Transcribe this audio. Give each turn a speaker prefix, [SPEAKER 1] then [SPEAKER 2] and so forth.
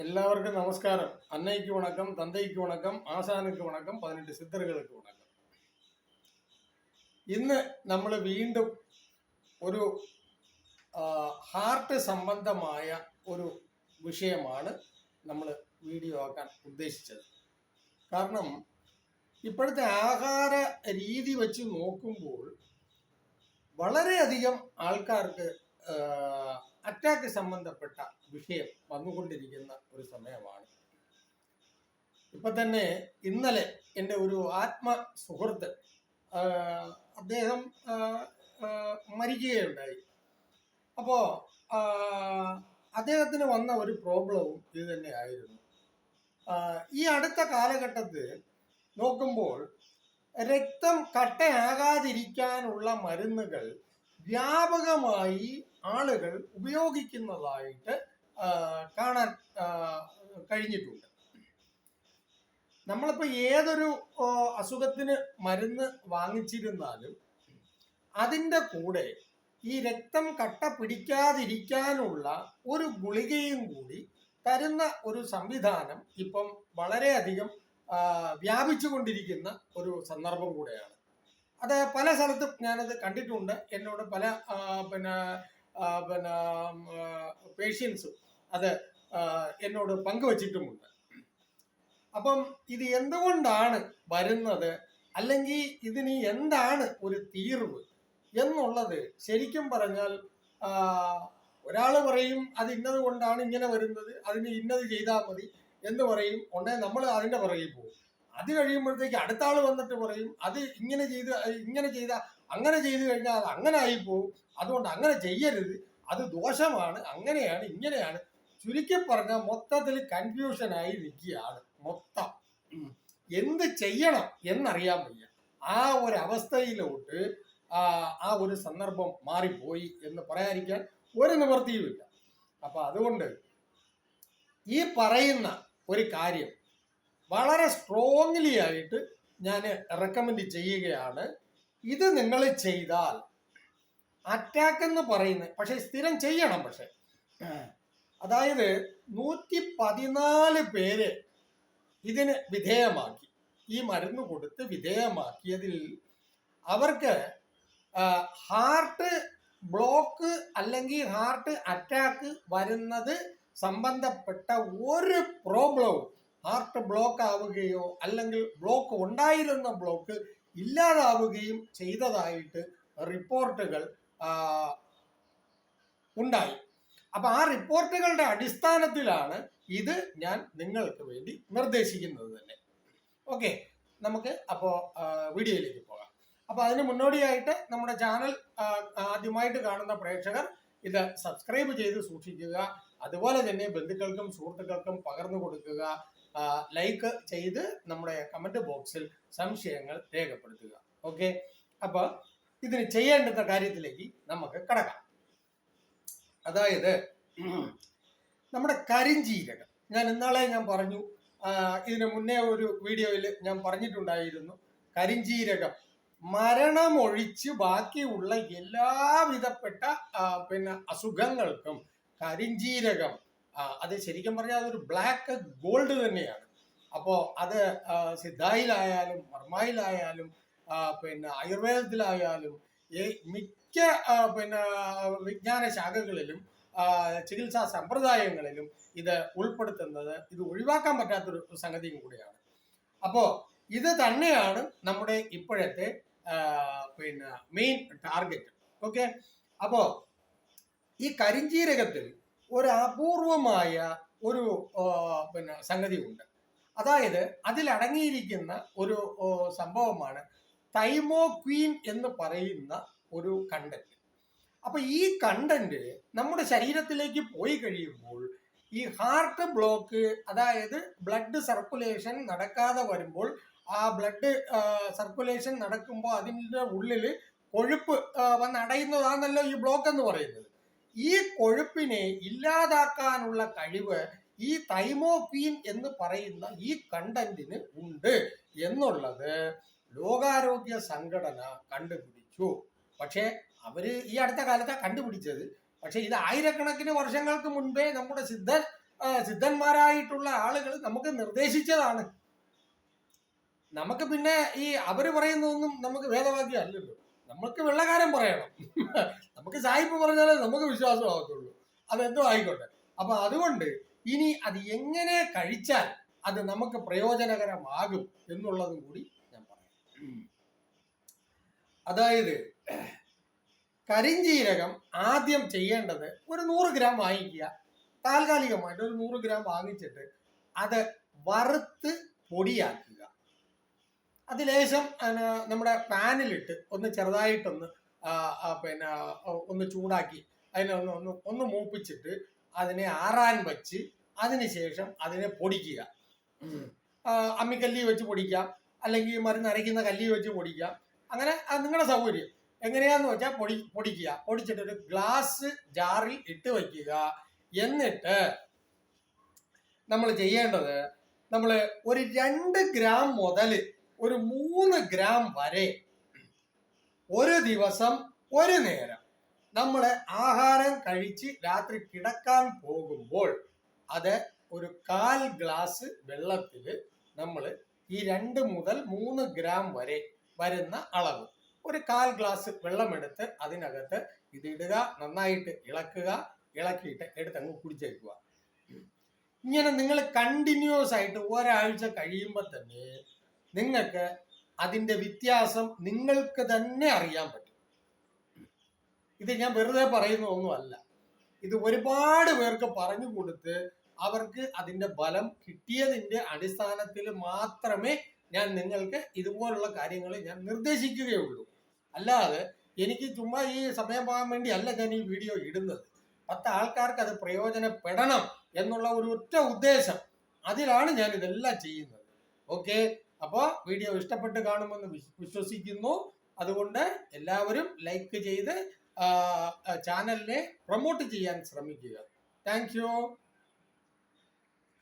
[SPEAKER 1] എല്ലാവർക്കും നമസ്കാരം. അന്നയ്ക്ക് വണക്കം തന്തയ്ക്ക് വണക്കം ആശാനയ്ക്ക് വണക്കം പതിനെട്ട് സിദ്ധറുകൾക്ക് വണക്കം. ഇന്ന് നമ്മൾ വീണ്ടും ഒരു ഹാർട്ട് സംബന്ധമായ ഒരു വിഷയമാണ് നമ്മൾ വീഡിയോ ആക്കാൻ ഉദ്ദേശിച്ചത്. കാരണം ഇപ്പോഴത്തെ ആഹാര രീതി വെച്ച് നോക്കുമ്പോൾ വളരെയധികം ആൾക്കാർക്ക് അറ്റാക്ക് സംബന്ധപ്പെട്ട വിഷയം വന്നുകൊണ്ടിരിക്കുന്ന ഒരു സമയമാണ്. ഇപ്പൊ തന്നെ ഇന്നലെ എന്റെ ഒരു ആത്മ സുഹൃത്ത് അദ്ദേഹം മരിക്കുകയുണ്ടായി. അപ്പോ അദ്ദേഹത്തിന് വന്ന ഒരു പ്രോബ്ലവും ഇത് തന്നെയായിരുന്നു ആയിരുന്നു. ഈ അടുത്ത കാലഘട്ടത്തിൽ നോക്കുമ്പോൾ രക്തം കട്ടയാകാതിരിക്കാനുള്ള മരുന്നുകൾ വ്യാപകമായി ആളുകൾ ഉപയോഗിക്കുന്നതായിട്ട് കാണാൻ കഴിഞ്ഞിട്ടുണ്ട്. നമ്മളിപ്പോൾ ഏതൊരു അസുഖത്തിന് മരുന്ന് വാങ്ങിച്ചിരുന്നാലും അതിന്റെ കൂടെ ഈ രക്തം കട്ട പിടിക്കാതിരിക്കാനുള്ള ഒരു ഗുളികയും കൂടി തരുന്ന ഒരു സംവിധാനം ഇപ്പം വളരെയധികം വ്യാപിച്ചു വ്യാപിച്ചുകൊണ്ടിരിക്കുന്ന ഒരു സന്ദർഭം കൂടെയാണ്. അത് പല സ്ഥലത്തും ഞാനത് കണ്ടിട്ടുണ്ട്. എന്നോട് പല പിന്നെ പിന്നെ പേഷ്യൻസും അത് എന്നോട് പങ്കുവച്ചിട്ടുമുണ്ട്. അപ്പം ഇത് എന്തുകൊണ്ടാണ് വരുന്നത്? അല്ലെങ്കിൽ ഇതിന് എന്താണ് ഒരു തീർവ് എന്നുള്ളത് ശരിക്കും പറഞ്ഞാൽ ഒരാൾ പറയും അത് ഇന്നത് കൊണ്ടാണ് ഇങ്ങനെ വരുന്നത് അതിന് ഇന്നത് ചെയ്താൽ മതി എന്ന് പറയും. ഉടനെ നമ്മൾ അതിന്റെ പുറകെ പോകും. അത് കഴിയുമ്പോഴത്തേക്ക് അടുത്ത ആൾ വന്നിട്ട് പറയും അത് ഇങ്ങനെ ചെയ്ത് ഇങ്ങനെ ചെയ്ത അങ്ങനെ ചെയ്തു കഴിഞ്ഞാൽ അത് അങ്ങനെ ആയി പോകും അതുകൊണ്ട് അങ്ങനെ ചെയ്യരുത്. അത് ദോഷമാണ്. അങ്ങനെയാണ് ഇങ്ങനെയാണ്. ചുരുക്കി പറഞ്ഞാൽ മൊത്തത്തിൽ കൺഫ്യൂഷൻ കൺഫ്യൂഷനായി നിൽക്കുകയാണ് മൊത്തം. എന്ത് ചെയ്യണം എന്നറിയാൻ വയ്യ. ആ ഒരു അവസ്ഥയിലോട്ട് ആ ഒരു സന്ദർഭം മാറിപ്പോയി എന്ന് പറയാതിരിക്കാൻ ഒരു നിവൃത്തിയുമില്ല. അപ്പൊ അതുകൊണ്ട് ഈ പറയുന്ന ഒരു കാര്യം വളരെ സ്ട്രോങ്ലി ആയിട്ട് ഞാൻ റെക്കമെൻഡ് ചെയ്യുകയാണ്. ഇത് നിങ്ങൾ ചെയ്താൽ അറ്റാക്ക് എന്ന് പറയുന്നത് പക്ഷെ സ്ഥിരം ചെയ്യണം പക്ഷെ. അതായത് നൂറ്റി പതിനാല് പേര് ഇതിന് വിധേയമാക്കി ഈ മരുന്ന് കൊടുത്ത് വിധേയമാക്കിയതിൽ അവർക്ക് ഹാർട്ട് ബ്ലോക്ക് അല്ലെങ്കിൽ ഹാർട്ട് അറ്റാക്ക് വരുന്നത് സംബന്ധപ്പെട്ട ഒരു പ്രോബ്ലവും ഹാർട്ട് ബ്ലോക്ക് ആവുകയോ അല്ലെങ്കിൽ ബ്ലോക്ക് ഉണ്ടായിരുന്ന ബ്ലോക്ക് ഇല്ലാതാവുകയും ചെയ്തതായിട്ട് റിപ്പോർട്ടുകൾ ഉണ്ടായി. അപ്പൊ ആ റിപ്പോർട്ടുകളുടെ അടിസ്ഥാനത്തിലാണ് ഇത് ഞാൻ നിങ്ങൾക്ക് വേണ്ടി നിർദ്ദേശിക്കുന്നത് തന്നെ. ഓക്കെ നമുക്ക് അപ്പോൾ വീഡിയോയിലേക്ക് പോകാം. അപ്പോൾ അതിന് മുന്നോടിയായിട്ട് നമ്മുടെ ചാനൽ ആദ്യമായിട്ട് കാണുന്ന പ്രേക്ഷകർ ഇത് സബ്സ്ക്രൈബ് ചെയ്ത് സൂക്ഷിക്കുക. അതുപോലെ തന്നെ ബന്ധുക്കൾക്കും സുഹൃത്തുക്കൾക്കും പകർന്നു കൊടുക്കുക. ലൈക്ക് ചെയ്ത് നമ്മുടെ കമന്റ് ബോക്സിൽ സംശയങ്ങൾ രേഖപ്പെടുത്തുക. ഓക്കെ അപ്പോൾ ഇതിന് ചെയ്യേണ്ടുന്ന കാര്യത്തിലേക്ക് നമുക്ക് കടക്കാം. അതായത് നമ്മുടെ കരിഞ്ജീരകം ഞാൻ ഇന്നാളെ ഞാൻ പറഞ്ഞു ഇതിനു മുന്നേ ഒരു വീഡിയോയിൽ ഞാൻ പറഞ്ഞിട്ടുണ്ടായിരുന്നു കരിഞ്ജീരകം മരണമൊഴിച്ച് ബാക്കിയുള്ള എല്ലാവിധപ്പെട്ട പിന്നെ അസുഖങ്ങൾക്കും കരിഞ്ജീരകം ആ, അത് ശരിക്കും പറഞ്ഞാൽ അതൊരു ബ്ലാക്ക് ഗോൾഡ് തന്നെയാണ്. അപ്പോൾ അത് സിദ്ധായിലായാലും മർമായിലായാലും പിന്നെ ആയുർവേദത്തിലായാലും മിക്ക പിന്നെ വിജ്ഞാന ശാഖകളിലും ചികിത്സാ സമ്പ്രദായങ്ങളിലും ഇത് ഉൾപ്പെടുത്തുന്നത് ഇത് ഒഴിവാക്കാൻ പറ്റാത്തൊരു സംഗതിയും കൂടിയാണ്. അപ്പോൾ ഇത് തന്നെയാണ് നമ്മുടെ ഇപ്പോഴത്തെ പിന്നെ മെയിൻ ടാർഗറ്റ് ഓക്കെ അപ്പോൾ ഈ കരിഞ്ജീരകത്തിൽ ഒരു അപൂർവമായ ഒരു പിന്നെ സംഗതിയുണ്ട്. അതായത് അതിലടങ്ങിയിരിക്കുന്ന ഒരു സംഭവമാണ് സംഭവമാണ് തൈമോക്വീൻ എന്ന് പറയുന്ന ഒരു കണ്ടന്റ് അപ്പൊ ഈ കണ്ടന്റ് നമ്മുടെ ശരീരത്തിലേക്ക് പോയി കഴിയുമ്പോൾ ഈ ഹാർട്ട് ബ്ലോക്ക് അതായത് ബ്ലഡ് സർക്കുലേഷൻ നടക്കാതെ വരുമ്പോൾ ആ ബ്ലഡ് സർക്കുലേഷൻ നടക്കുമ്പോൾ അതിന്റെ ഉള്ളിൽ കൊഴുപ്പ് വന്ന് അടയുന്നതാണല്ലോ ഈ ബ്ലോക്ക് എന്ന് പറയുന്നത്. ഈ കൊഴുപ്പിനെ ഇല്ലാതാക്കാനുള്ള കഴിവ് ഈ തൈമോപീൻ എന്ന് പറയുന്ന ഈ കണ്ടന്റിന് ഉണ്ട് എന്നുള്ളത് ലോകാരോഗ്യ സംഘടന കണ്ടുപിടിച്ചു. പക്ഷേ അവർ ഈ അടുത്ത കാലത്താണ് കണ്ടുപിടിച്ചത്. പക്ഷെ ഇത് ആയിരക്കണക്കിന് വർഷങ്ങൾക്ക് മുൻപേ നമ്മുടെ സിദ്ധ സിദ്ധന്മാരായിട്ടുള്ള ആളുകൾ നമുക്ക് നിർദ്ദേശിച്ചതാണ്. നമുക്ക് പിന്നെ ഈ അവർ പറയുന്നതൊന്നും നമുക്ക് വേദവാക്യം അല്ലല്ലോ. നമുക്ക് വെള്ളക്കാരൻ പറയണം. നമുക്ക് സായിപ്പ് പറഞ്ഞാലേ നമുക്ക് വിശ്വാസം വിശ്വാസമാകത്തുള്ളൂ അതെന്തോ ആയിക്കോട്ടെ. അപ്പൊ അതുകൊണ്ട് ഇനി അത് എങ്ങനെ കഴിച്ചാൽ അത് നമുക്ക് പ്രയോജനകരമാകും എന്നുള്ളതും കൂടി ഞാൻ പറയാം. അതായത് കരിഞ്ജീരകം ആദ്യം ചെയ്യേണ്ടത് ഒരു നൂറ് ഗ്രാം വാങ്ങിക്കുക. താൽക്കാലികമായിട്ട് ഒരു നൂറ് ഗ്രാം വാങ്ങിച്ചിട്ട് അത് വറുത്ത് പൊടിയാക്കുക. അത് ലേശം പിന്നെ നമ്മുടെ പാനിലിട്ട് ഒന്ന് ചെറുതായിട്ടൊന്ന് പിന്നെ ഒന്ന് ചൂടാക്കി അതിനെ ഒന്ന് ഒന്ന് ഒന്ന് മൂപ്പിച്ചിട്ട് അതിനെ ആറാൻ വെച്ച് അതിനുശേഷം അതിനെ പൊടിക്കുക. അമ്മിക്കല്ലി വെച്ച് പൊടിക്കാം അല്ലെങ്കിൽ മരുന്ന് അരയ്ക്കുന്ന കല്ലി വെച്ച് പൊടിക്കാം അങ്ങനെ അത് നിങ്ങളുടെ സൗകര്യം. എങ്ങനെയാന്ന് വെച്ചാൽ പൊടി പൊടിക്കുക. പൊടിച്ചിട്ട് ഒരു ഗ്ലാസ് ജാറിൽ ഇട്ട് വയ്ക്കുക. എന്നിട്ട് നമ്മൾ ചെയ്യേണ്ടത് നമ്മൾ ഒരു രണ്ട് ഗ്രാം മുതൽ ഒരു മൂന്ന് ഗ്രാം വരെ ഒരു ദിവസം ഒരു നേരം നമ്മൾ ആഹാരം കഴിച്ച് രാത്രി കിടക്കാൻ പോകുമ്പോൾ അത് ഒരു കാൽ ഗ്ലാസ് വെള്ളത്തിൽ നമ്മൾ ഈ രണ്ട് മുതൽ മൂന്ന് ഗ്രാം വരെ വരുന്ന അളവ്. ഒരു കാൽ ഗ്ലാസ് വെള്ളമെടുത്ത് അതിനകത്ത് ഇതിടുക നന്നായിട്ട് ഇളക്കുക ഇളക്കിയിട്ട് എടുത്തങ്ങ് കുടിച്ചേക്കുക. ഇങ്ങനെ നിങ്ങൾ കണ്ടിന്യൂസ് ആയിട്ട് ഒരാഴ്ച കഴിയുമ്പോൾ തന്നെ നിങ്ങൾക്ക് അതിന്റെ വ്യത്യാസം നിങ്ങൾക്ക് തന്നെ അറിയാൻ പറ്റും. ഇത് ഞാൻ വെറുതെ പറയുന്ന ഒന്നുമല്ല. ഇത് ഒരുപാട് പേർക്ക് പറഞ്ഞു കൊടുത്ത് അവർക്ക് അതിന്റെ ബലം കിട്ടിയതിന്റെ അടിസ്ഥാനത്തിൽ മാത്രമേ ഞാൻ നിങ്ങൾക്ക് ഇതുപോലുള്ള കാര്യങ്ങൾ ഞാൻ നിർദ്ദേശിക്കുകയുള്ളൂ. അല്ലാതെ എനിക്ക് ചുമ്മാ ഈ സമയം പോകാൻ വേണ്ടി അല്ല ഞാൻ ഈ വീഡിയോ ഇടുന്നത്. പത്ത് ആൾക്കാർക്ക് അത് പ്രയോജനപ്പെടണം എന്നുള്ള ഒരു ഒറ്റ ഉദ്ദേശം അതിലാണ് ഞാൻ ഇതെല്ലാം ചെയ്യുന്നത്. ഓക്കെ? അപ്പോൾ വീഡിയോ ഇഷ്ടപ്പെട്ട് കാണുമെന്ന് വിശ്വസിക്കുന്നു. അതുകൊണ്ട് എല്ലാവരും ലൈക്ക് ചെയ്ത് ചാനലിനെ പ്രൊമോട്ട് ചെയ്യാൻ ശ്രമിക്കുക. താങ്ക്